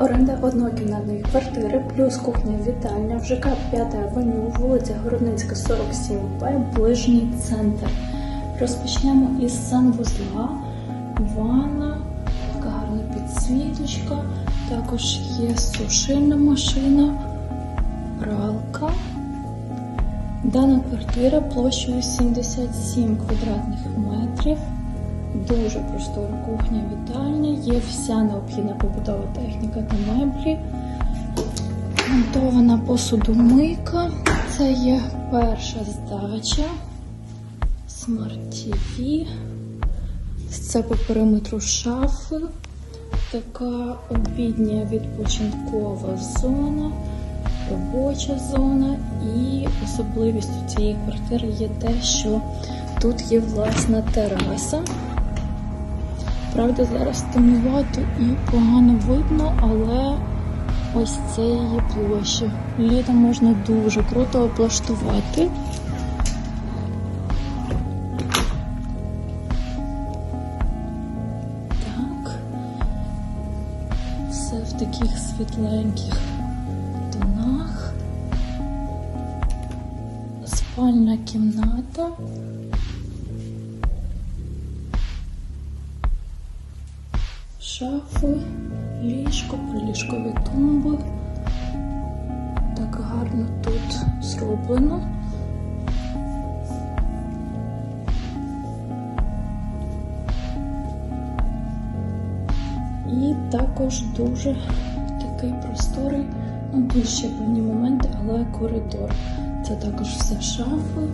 Оренда однокімнатної квартири плюс кухня вітальня в ЖК 5 авеню, вулиця Городницька, 47Б, ближній центр. Розпочнемо із санвузла, ванна, така гарна підсвіточка, також є сушильна машина, пралка. Дана квартира площею 77 квадратних метрів. Дуже простора кухня, вітальня, є вся необхідна побутова техніка та меблі. Монтована посудомийка. Це є перша здача. Смарт TV. Це по периметру шафи. Така обідня відпочинкова зона, робоча зона. І особливістю цієї квартири є те, що тут є власна тераса. Правда, зараз темнувато і погано видно, але ось це її площа. Літом можна дуже круто облаштувати. Так. Все в таких світленьких тонах. Спальна кімната. Шафи, ліжко, приліжкові тумби. Так гарно тут зроблено. І також дуже такий просторий, ну ще певні моменти, але коридор. Це також все шафи.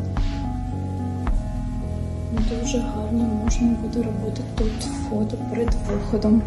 Дуже гарно можна буде робити тут фото перед виходом.